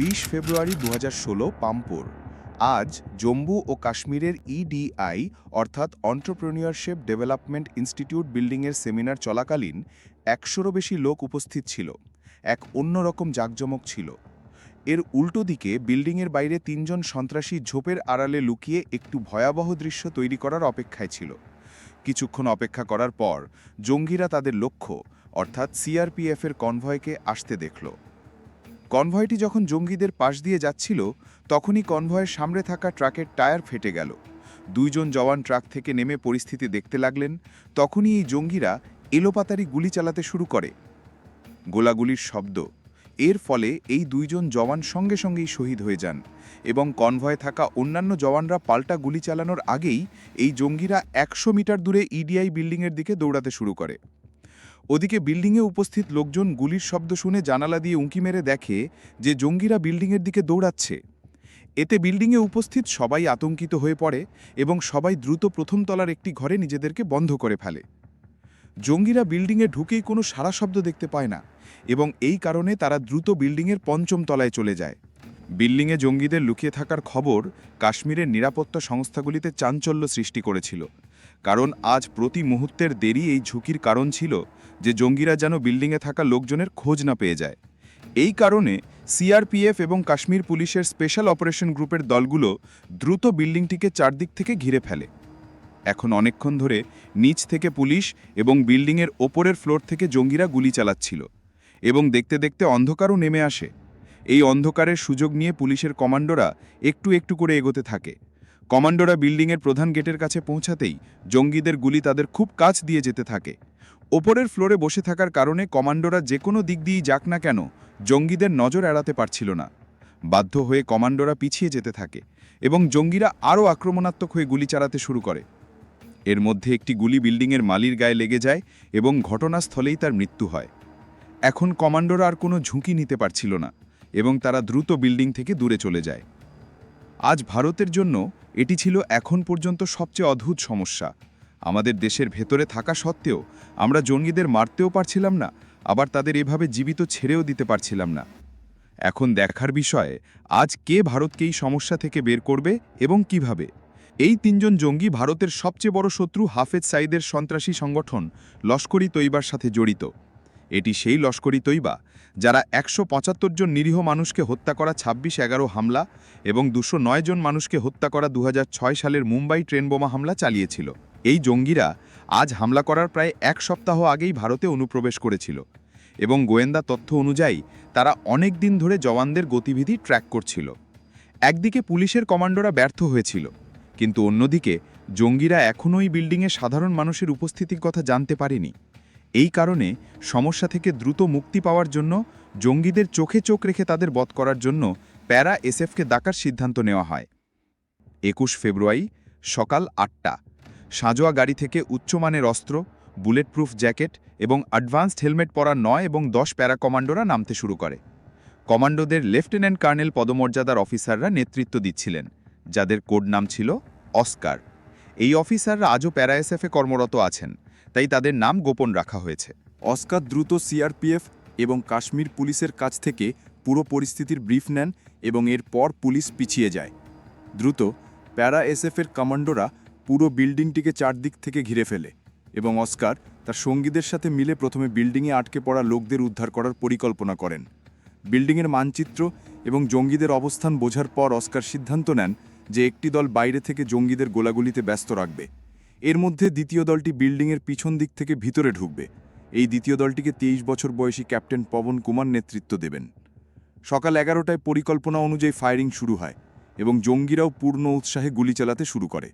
বিশ ফেব্রুয়ারি দু পাম্পোর। আজ জম্মু ও কাশ্মীরের ইডিআই অর্থাৎ অন্টারপ্রেনিয়রশিপ ডেভেলপমেন্ট ইনস্টিটিউট বিল্ডিংয়ের সেমিনার চলাকালীন একশোরও বেশি লোক উপস্থিত ছিল। এক অন্যরকম জাঁকজমক ছিল। এর উল্টো দিকে বিল্ডিংয়ের বাইরে তিনজন সন্ত্রাসী ঝোপের আড়ালে লুকিয়ে একটু ভয়াবহ দৃশ্য তৈরি করার অপেক্ষায় ছিল। কিছুক্ষণ অপেক্ষা করার পর জঙ্গিরা তাদের লক্ষ্য, অর্থাৎ সিআরপিএফের কনভয়কে আসতে দেখল। কনভয়টি যখন জঙ্গিদের পাশ দিয়ে যাচ্ছিল, তখনই কনভয়ের সামনে থাকা ট্রাকের টায়ার ফেটে গেল। দুইজন জওয়ান ট্রাক থেকে নেমে পরিস্থিতি দেখতে লাগলেন, তখনই এই জঙ্গিরা এলোপাতারি গুলি চালাতে শুরু করে। গোলাগুলির শব্দ। এর ফলে এই দুইজন জওয়ান সঙ্গে সঙ্গেই শহীদ হয়ে যান এবং কনভয়ে থাকা অন্যান্য জওয়ানরা পাল্টা গুলি চালানোর আগেই এই জঙ্গিরা একশো মিটার দূরে ইডিআই বিল্ডিংয়ের দিকে দৌড়াতে শুরু করে। ওদিকে বিল্ডিংয়ে উপস্থিত লোকজন গুলির শব্দ শুনে জানালা দিয়ে উঁকি মেরে দেখে যে জঙ্গিরা বিল্ডিংয়ের দিকে দৌড়াচ্ছে। এতে বিল্ডিংয়ে উপস্থিত সবাই আতঙ্কিত হয়ে পড়ে এবং সবাই দ্রুত প্রথম তলার একটি ঘরে নিজেদেরকে বন্ধ করে ফেলে। জঙ্গিরা বিল্ডিংয়ে ঢুকেই কোনো সারা শব্দ দেখতে পায় না এবং এই কারণে তারা দ্রুত বিল্ডিংয়ের পঞ্চম তলায় চলে যায়। বিল্ডিংয়ে জঙ্গিদের লুকিয়ে থাকার খবর কাশ্মীরের নিরাপত্তা সংস্থাগুলিতে চাঞ্চল্য সৃষ্টি করেছিল। কারণ আজ প্রতি মুহূর্তের দেরি এই ঝুঁকির কারণ ছিল যে জঙ্গিরা যেন বিল্ডিংয়ে থাকা লোকজনের খোঁজ না পেয়ে যায়। এই কারণে সিআরপিএফ এবং কাশ্মীর পুলিশের স্পেশাল অপারেশন গ্রুপের দলগুলো দ্রুত বিল্ডিংটিকে চারদিক থেকে ঘিরে ফেলে। এখন অনেকক্ষণ ধরে নিচ থেকে পুলিশ এবং বিল্ডিংয়ের ওপরের ফ্লোর থেকে জঙ্গিরা গুলি চালাচ্ছিল এবং দেখতে দেখতে অন্ধকারও নেমে আসে। এই অন্ধকারের সুযোগ নিয়ে পুলিশের কমান্ডোরা একটু একটু করে এগোতে থাকে। কমান্ডোরা বিল্ডিংয়ের প্রধান গেটের কাছে পৌঁছাতেই জঙ্গিদের গুলি তাদের খুব কাছ দিয়ে যেতে থাকে। ওপরের ফ্লোরে বসে থাকার কারণে কমান্ডোরা যে কোনো দিক দিয়েই যাক না কেন জঙ্গিদের নজর এড়াতে পারছিল না। বাধ্য হয়ে কমান্ডোরা পিছিয়ে যেতে থাকে এবং জঙ্গিরা আরও আক্রমণাত্মক হয়ে গুলি চালাতে শুরু করে। এর মধ্যে একটি গুলি বিল্ডিংয়ের মালির গায়ে লেগে যায় এবং ঘটনাস্থলেই তার মৃত্যু হয়। এখন কমান্ডোরা আর কোনো ঝুঁকি নিতে পারছিল না এবং তারা দ্রুত বিল্ডিং থেকে দূরে চলে যায়। আজ ভারতের জন্য এটি ছিল এখন পর্যন্ত সবচেয়ে অদ্ভুত সমস্যা। আমাদের দেশের ভেতরে থাকা সত্ত্বেও আমরা জঙ্গিদের মারতেও পারছিলাম না, আবার তাদের এভাবে জীবিত ছেড়েও দিতে পারছিলাম না। এখন দেখার বিষয়ে, আজ কে ভারতকে এই সমস্যা থেকে বের করবে এবং কীভাবে? এই তিনজন জঙ্গি ভারতের সবচেয়ে বড় শত্রু হাফেজ সাইদের সন্ত্রাসী সংগঠন লস্করি তৈবার সাথে জড়িত। এটি সেই লস্করি তৈবা, যারা একশো পঁচাত্তর জন নিরীহ মানুষকে হত্যা করা ২৬ এগারো হামলা এবং দুশো জন মানুষকে হত্যা করা দু হাজার ছয় সালের মুম্বাই ট্রেন বোমা হামলা চালিয়েছিল। এই জঙ্গিরা আজ হামলা করার প্রায় এক সপ্তাহ আগেই ভারতে অনুপ্রবেশ করেছিল এবং গোয়েন্দা তথ্য অনুযায়ী তারা অনেক দিন ধরে জওয়ানদের গতিবিধি ট্র্যাক করছিল। একদিকে পুলিশের কমান্ডোরা ব্যর্থ হয়েছিল, কিন্তু অন্যদিকে জঙ্গিরা এখনও এই বিল্ডিংয়ে সাধারণ মানুষের উপস্থিতির কথা জানতে পারেনি। এই কারণে সমস্যা থেকে দ্রুত মুক্তি পাওয়ার জন্য জঙ্গিদের চোখে চোখ রেখে তাদের বধ করার জন্য প্যারা এসএফকে ডাকার সিদ্ধান্ত নেওয়া হয়। একুশ ফেব্রুয়ারি সকাল আটটা। সাঁজোয়া গাড়ি থেকে উচ্চমানের অস্ত্র বুলেট প্রুফ জ্যাকেট এবং অ্যাডভান্সড হেলমেট পরা নয় এবং দশ প্যারা কমান্ডোরা নামতে শুরু করে। কমান্ডোদের লেফটেন্যান্ট কর্নেল পদমর্যাদার অফিসাররা নেতৃত্ব দিচ্ছিলেন, যাদের কোড নাম ছিল অস্কার। এই অফিসাররা আজও প্যারা এসএফে কর্মরত আছেন। তাই তাদের নাম গোপন রাখা হয়েছে। অস্কার দ্রুত সিআরপিএফ এবং কাশ্মীর পুলিশের কাছ থেকে পুরো পরিস্থিতির ব্রিফ নেন এবং এরপর পুলিশ পিছিয়ে যায়। দ্রুত প্যারা এসএফের কমান্ডোরা পুরো বিল্ডিংটিকে চারদিক থেকে ঘিরে ফেলে এবং অস্কার তার সঙ্গীদের সাথে মিলে প্রথমে বিল্ডিংয়ে আটকে পড়া লোকদের উদ্ধার করার পরিকল্পনা করেন। বিল্ডিংয়ের মানচিত্র এবং জঙ্গিদের অবস্থান বোঝার পর অস্কার সিদ্ধান্ত নেন যে একটি দল বাইরে থেকে জঙ্গিদের গোলাগুলিতে ব্যস্ত রাখবে। এর মধ্যে দ্বিতীয় দলটি বিল্ডিংয়ের পিছন দিক থেকে ভিতরে ঢুকবে। এই দ্বিতীয় দলটিকে তেইশ বছর বয়সী ক্যাপ্টেন পবন কুমার নেতৃত্ব দেবেন। সকাল এগারোটায় পরিকল্পনা অনুযায়ী ফায়ারিং শুরু হয় এবং জঙ্গিরাও পূর্ণ উৎসাহে গুলি চালাতে শুরু করে।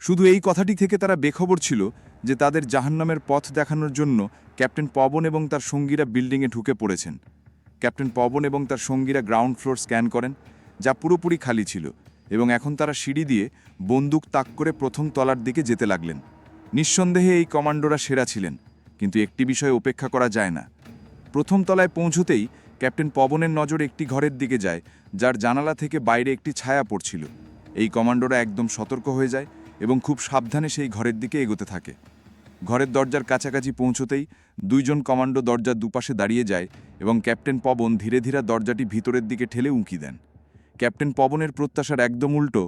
শুধু এই কথাটি থেকে তারা বেখবর ছিল যে তাদের জাহান্নামের পথ দেখানোর জন্য ক্যাপ্টেন পবন এবং তার সঙ্গীরা বিল্ডিংয়ে ঢুকে পড়েছেন। ক্যাপ্টেন পবন এবং তার সঙ্গীরা গ্রাউন্ড ফ্লোর স্ক্যান করেন, যা পুরোপুরি খালি ছিল। এবং এখন তারা সিঁড়ি দিয়ে বন্দুক তাক করে প্রথম তলার দিকে যেতে লাগলেন। নিঃসন্দেহে এই কমান্ডোরা সেরা ছিলেন, কিন্তু একটি বিষয়ে উপেক্ষা করা যায় না। প্রথম তলায় পৌঁছতেই ক্যাপ্টেন পবনের নজর একটি ঘরের দিকে যায়, যার জানালা থেকে বাইরে একটি ছায়া পড়ছিল। এই কমান্ডোরা একদম সতর্ক হয়ে যায় এবং খুব সাবধানে সেই ঘরের দিকে এগোতে থাকে। ঘরের দরজার কাছাকাছি পৌঁছতেই দুইজন কমান্ডো দরজার দুপাশে দাঁড়িয়ে যায় এবং ক্যাপ্টেন পবন ধীরে ধীরে দরজাটি ভিতরের দিকে ঠেলে উঁকি দেন। ক্যাপ্টেন পবনের প্রত্যাশার একদম উল্টো,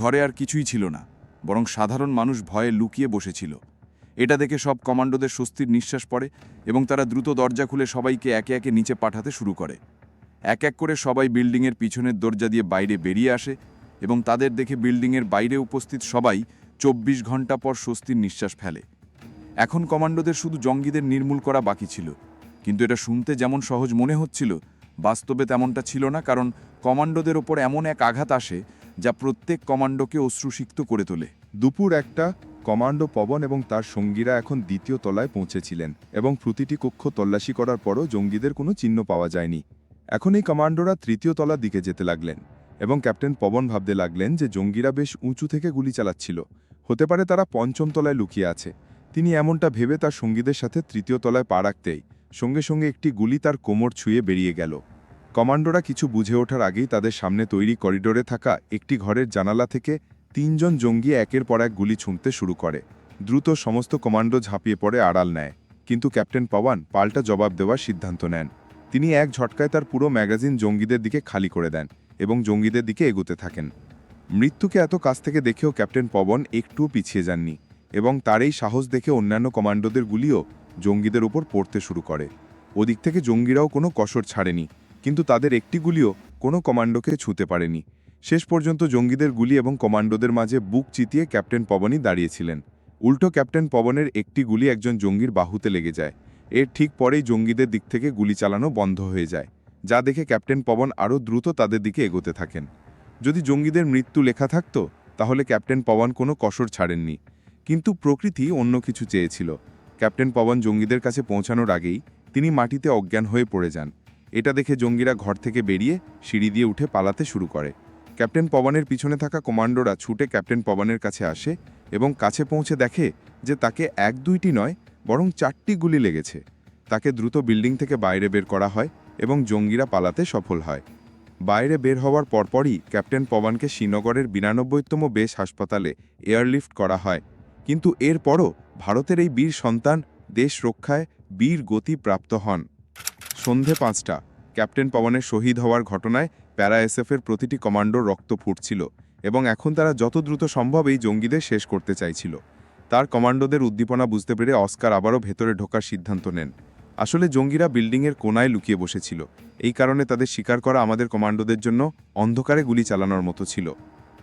ঘরে আর কিছুই ছিল না, বরং সাধারণ মানুষ ভয়ে লুকিয়ে বসেছিল। এটা দেখে সব কমান্ডোদের স্বস্তির নিঃশ্বাস পড়ে এবং তারা দ্রুত দরজা খুলে সবাইকে একে একে নিচে পাঠাতে শুরু করে। এক এক করে সবাই বিল্ডিংয়ের পিছনের দরজা দিয়ে বাইরে বেরিয়ে আসে এবং তাদের দেখে বিল্ডিংয়ের বাইরে উপস্থিত সবাই চব্বিশ ঘণ্টা পর স্বস্তির নিঃশ্বাস ফেলে। এখন কমান্ডোদের শুধু জঙ্গিদের নির্মূল করা বাকি ছিল, কিন্তু এটা শুনতে যেমন সহজ মনে হচ্ছিল বাস্তবে তেমনটা ছিল না, কারণ কমান্ডোদের ওপর এমন এক আঘাত আসে যা প্রত্যেক কমান্ডোকে অশ্রুসিক্ত করে তোলে। দুপুর একটা, কমান্ডো পবন এবং তার সঙ্গীরা এখন দ্বিতীয় তলায় পৌঁছেছিলেন এবং প্রতিটি কক্ষ তল্লাশি করার পরও জঙ্গিদের কোনো চিহ্ন পাওয়া যায়নি। এখন এই কমান্ডোরা তৃতীয় তলার দিকে যেতে লাগলেন এবং ক্যাপ্টেন পবন ভাবতে লাগলেন যে জঙ্গিরা বেশ উঁচু থেকে গুলি চালাচ্ছিল। হতে পারে তারা পঞ্চম তলায় লুকিয়ে আছে। তিনি এমনটা ভেবে তার সঙ্গীদের সাথে তৃতীয় তলায় পা রাখতেই সঙ্গে সঙ্গে একটি গুলি তার কোমর ছুঁয়ে বেরিয়ে গেল। কমান্ডোরা কিছু বুঝে ওঠার আগেই তাদের সামনে তৈরি করিডোরে থাকা একটি ঘরের জানালা থেকে তিনজন জঙ্গি একের পর এক গুলি ছুঁড়তে শুরু করে। দ্রুত সমস্ত কমান্ডো ঝাঁপিয়ে পড়ে আড়াল নেয়, কিন্তু ক্যাপ্টেন পওয়ান পাল্টা জবাব দেওয়ার সিদ্ধান্ত নেন। তিনি এক ঝটকায় তার পুরো ম্যাগাজিন জঙ্গিদের দিকে খালি করে দেন এবং জঙ্গিদের দিকে এগুতে থাকেন। মৃত্যুকে এত কাছ থেকে দেখেও ক্যাপ্টেন পবন একটুও পিছিয়ে যাননি এবং তার এই সাহস দেখে অন্যান্য কমান্ডোদের গুলিও জঙ্গিদের উপর পড়তে শুরু করে। ওদিক থেকে জঙ্গিরাও কোনো কসর ছাড়েনি, কিন্তু তাদের একটি গুলিও কোনো কমান্ডোকে ছুঁতে পারেনি। শেষ পর্যন্ত জঙ্গিদের গুলি এবং কমান্ডোদের মাঝে বুক চিতিয়ে ক্যাপ্টেন পবনই দাঁড়িয়েছিলেন। উল্টো ক্যাপ্টেন পবনের একটি গুলি একজন জঙ্গির বাহুতে লেগে যায়। এর ঠিক পরেই জঙ্গিদের দিক থেকে গুলি চালানো বন্ধ হয়ে যায়, যা দেখে ক্যাপ্টেন পবন আরও দ্রুত তাদের দিকে এগোতে থাকেন। যদি জঙ্গিদের মৃত্যু লেখা থাকতো, তাহলে ক্যাপ্টেন পবন কোনো কসর ছাড়েননি, কিন্তু প্রকৃতি অন্য কিছু চেয়েছিল। ক্যাপ্টেন পবন জঙ্গিদের কাছে পৌঁছানোর আগেই তিনি মাটিতে অজ্ঞান হয়ে পড়ে যান। এটা দেখে জঙ্গিরা ঘর থেকে বেরিয়ে সিঁড়ি দিয়ে উঠে পালাতে শুরু করে। ক্যাপ্টেন পবনের পিছনে থাকা কমান্ডোরা ছুটে ক্যাপ্টেন পবনের কাছে আসে এবং কাছে পৌঁছে দেখে যে তাকে এক দুইটি নয়, বরং চারটি গুলি লেগেছে। তাকে দ্রুত বিল্ডিং থেকে বাইরে বের করা হয় এবং জঙ্গিরা পালাতে সফল হয়। বাইরে বের হওয়ার পরপরই ক্যাপ্টেন পবনকে শ্রীনগরের বিরানব্বইতম বেস হাসপাতালে এয়ারলিফট করা হয়। কিন্তু এরপরও ভারতের এই বীর সন্তান দেশ রক্ষায় বীর গতি প্রাপ্ত হন। সন্ধে পাঁচটা, ক্যাপ্টেন পবনের শহীদ হওয়ার ঘটনায় প্যারা এসএফের প্রতিটি কমান্ডোর রক্ত ফুটছিল এবং এখন তারা যত দ্রুত সম্ভব এই জঙ্গিদের শেষ করতে চাইছিল। তার কমান্ডোদের উদ্দীপনা বুঝতে পেরে অস্কার আবারও ভেতরে ঢোকার সিদ্ধান্ত নেন। আসলে জঙ্গিরা বিল্ডিংয়ের কোনায় লুকিয়ে বসেছিল। এই কারণে তাদের শিকার করা আমাদের কমান্ডোদের জন্য অন্ধকারে গুলি চালানোর মতো ছিল।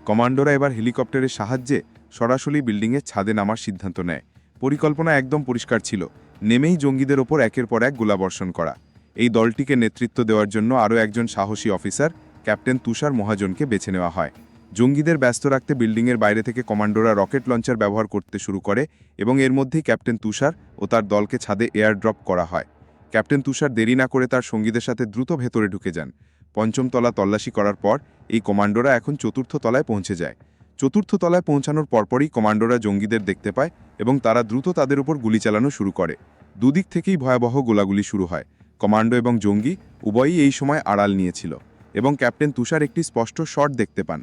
কমান্ডোরা এবার হেলিকপ্টারের সাহায্যে সরাসরি বিল্ডিংয়ের ছাদে নামার সিদ্ধান্ত নেয়। পরিকল্পনা একদম পরিষ্কার ছিল। নেমেই জঙ্গিদের ওপর একের পর এক গোলাবর্ষণ করা। এই দলটিকে নেতৃত্ব দেওয়ার জন্য আরও একজন সাহসী অফিসার, ক্যাপ্টেন তুষার মহাজনকে বেছে নেওয়া হয়। জঙ্গিদের ব্যস্ত রাখতে বিল্ডিংয়ের বাইরে থেকে কমান্ডোরা রকেট লঞ্চার ব্যবহার করতে শুরু করে এবং এর মধ্যেই ক্যাপ্টেন তুষার ও তার দলকে ছাদে এয়ার ড্রপ করা হয়। ক্যাপ্টেন তুষার দেরি না করে তার সঙ্গীদের সাথে দ্রুত ভেতরে ঢুকে যান। পঞ্চম তলা তল্লাশি করার পর এই কমান্ডোরা এখন চতুর্থ তলায় পৌঁছে যায়। চতুর্থ তলায় পৌঁছানোর পরপরই কমান্ডোরা জঙ্গিদের দেখতে পায় এবং তারা দ্রুত তাদের উপর গুলি চালানো শুরু করে। দুদিক থেকেই ভয়াবহ গোলাগুলি শুরু হয়। কমান্ডো এবং জঙ্গি উভয়ই এই সময় আড়াল নিয়েছিল এবং ক্যাপ্টেন তুষার একটি স্পষ্ট শট দেখতে পান।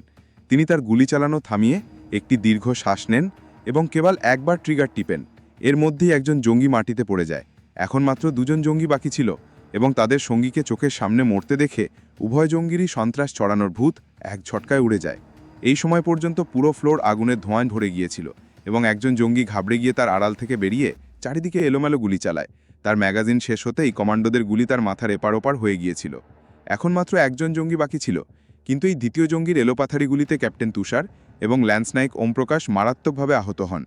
তিনি তার গুলি চালানো থামিয়ে একটি দীর্ঘ শ্বাস নেন এবং কেবল একবার ট্রিগার টিপেন। এর মধ্যেই একজন জঙ্গি মাটিতে পড়ে যায়। এখন মাত্র দুজন জঙ্গি বাকি ছিল এবং তাদের সঙ্গীকে চোখের সামনে মরতে দেখে উভয় জঙ্গিরই সন্ত্রাস চড়ানোর ভূত এক ঝটকায় উড়ে যায়। এই সময় পর্যন্ত পুরো ফ্লোর আগুনের ধোঁয়ায় ভরে গিয়েছিল এবং একজন জঙ্গি ঘাবড়ে গিয়ে তার আড়াল থেকে বেরিয়ে চারিদিকে এলোমেলো গুলি চালায়। তার ম্যাগাজিন শেষ হতেই কমান্ডোদের গুলি তার মাথার এপার ওপার হয়ে গিয়েছিল। এখন মাত্র একজন জঙ্গি বাকি ছিল, কিন্তু এই দ্বিতীয় জঙ্গির এলোপাথারি গুলিতে ক্যাপ্টেন তুষার এবং ল্যান্স নাইক ওমপ্রকাশ মারাত্মকভাবে আহত হন।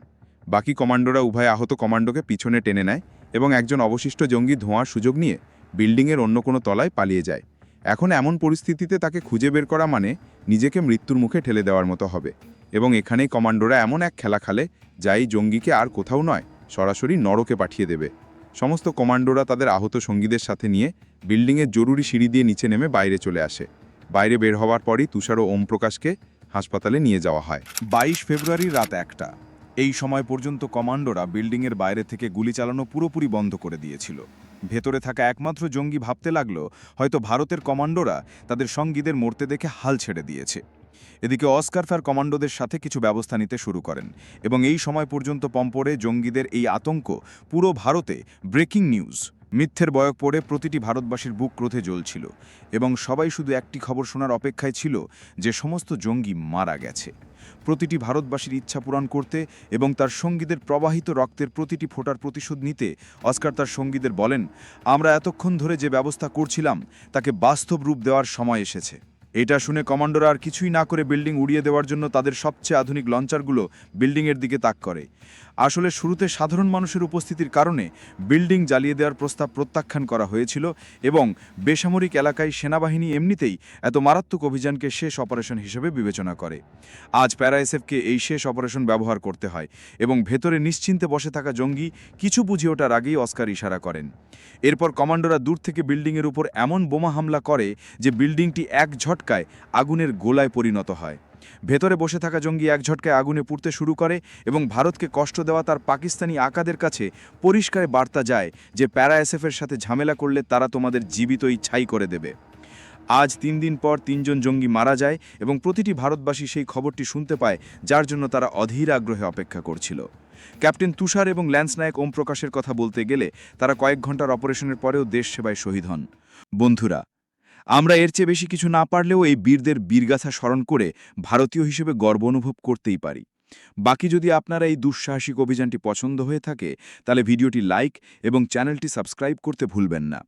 বাকি কমান্ডোরা উভয় আহত কমান্ডোকে পিছনে টেনে নেয় এবং একজন অবশিষ্ট জঙ্গি ধোঁয়ার সুযোগ নিয়ে বিল্ডিংয়ের অন্য কোনো তলায় পালিয়ে যায়। এখন এমন পরিস্থিতিতে তাকে খুঁজে বের করা মানে নিজেকে মৃত্যুর মুখে ঠেলে দেওয়ার মতো হবে। এবং এখানেই কমান্ডোরা এমন এক খেলা খেলে, যা এই জঙ্গিকে আর কোথাও নয়, সরাসরি নরকে পাঠিয়ে দেবে। সমস্ত কমান্ডোরা তাদের আহত সঙ্গীদের সাথে নিয়ে বিল্ডিংয়ের জরুরি সিঁড়ি দিয়ে নিচে নেমে বাইরে চলে আসে। বাইরে বের হওয়ার পরই তুষার ও ওমপ্রকাশকে হাসপাতালে নিয়ে যাওয়া হয়। বাইশ ফেব্রুয়ারি রাত একটা। এই সময় পর্যন্ত কমান্ডোরা বিল্ডিংয়ের বাইরে থেকে গুলি চালানো পুরোপুরি বন্ধ করে দিয়েছিল। ভেতরে থাকা একমাত্র জঙ্গি ভাবতে লাগল, হয়তো ভারতের কমান্ডোরা তাদের সঙ্গীদের মরতে দেখে হাল ছেড়ে দিয়েছে। এদিকে অস্কার ফেয়ার কমান্ডোদের সাথে কিছু ব্যবস্থা নিতে শুরু করেন এবং এই সময় পর্যন্ত পম্পরে জঙ্গিদের এই আতঙ্ক পুরো ভারতে ব্রেকিং নিউজ। মিথ্যের বয়ক পড়ে প্রতিটি ভারতবাসীর বুক ক্রোধে জ্বলছিল এবং সবাই শুধু একটি খবর শোনার অপেক্ষায় ছিল যে সমস্ত জঙ্গি মারা গেছে। প্রতিটি ভারতবাসীর ইচ্ছা পূরণ করতে এবং তার সঙ্গীদের প্রবাহিত রক্তের প্রতিটি ফোটার প্রতিশোধ নিতে অস্কার তার সঙ্গীদের বলেন, আমরা এতক্ষণ ধরে যে ব্যবস্থা করছিলাম, তাকে বাস্তব রূপ দেওয়ার সময় এসেছে। এটা শুনে কমান্ডোরা আর কিছুই না করে বিল্ডিং উড়িয়ে দেওয়ার জন্য তাদের সবচেয়ে আধুনিক লঞ্চারগুলো বিল্ডিংয়ের দিকে তাক করে। আসলে শুরুতে সাধারণ মানুষের উপস্থিতির কারণে বিল্ডিং জ্বালিয়ে দেওয়ার প্রস্তাব প্রত্যাখ্যান করা হয়েছিল এবং বেসামরিক এলাকায় সেনাবাহিনী এমনিতেই এত মারাত্মক অভিযানকে শেষ অপারেশন হিসেবে বিবেচনা করে। আজ প্যারাএসএফকে এই শেষ অপারেশন ব্যবহার করতে হয় এবং ভেতরে নিশ্চিন্তে বসে থাকা জঙ্গি কিছু বুঝে ওঠার আগেই অস্কার ইশারা করেন। এরপর কমান্ডোরা দূর থেকে বিল্ডিংয়ের উপর এমন বোমা হামলা করে যে বিল্ডিংটি এক ঝটকায় আগুনের গোলায় পরিণত হয়। ভেতরে বসে থাকা জঙ্গি এক ঝটকায় আগুনে পুড়তে শুরু করে এবং ভারতকে কষ্ট দেওয়া তার পাকিস্তানি আকাদের কাছে পরিষ্কারে বার্তা যায় যে প্যারা এসএফের সাথে ঝামেলা করলে তারা তোমাদের জীবিতই ছাই করে দেবে। আজ তিন দিন পর তিনজন জঙ্গি মারা যায় এবং প্রতিটি ভারতবাসী সেই খবরটি শুনতে পায়, যার জন্য তারা অধীর আগ্রহে অপেক্ষা করছিল। ক্যাপ্টেন তুষার এবং ল্যান্স নায়ক ওম প্রকাশের কথা বলতে গেলে তারা কয়েক ঘণ্টার অপারেশনের পরেও দেশ সেবায় শহীদ হন। বন্ধুরা আমরা এর চেয়ে বেশি কিছু না পারলেও এই বীরদের বীরগাথা স্মরণ করে ভারতীয় হিসেবে গর্ব অনুভব করতেই পারি। বাকি যদি আপনারা এই দুঃসাহসিক অভিযানটি পছন্দ হয়ে থাকে, তাহলে ভিডিওটি লাইক এবং চ্যানেলটি সাবস্ক্রাইব করতে ভুলবেন না।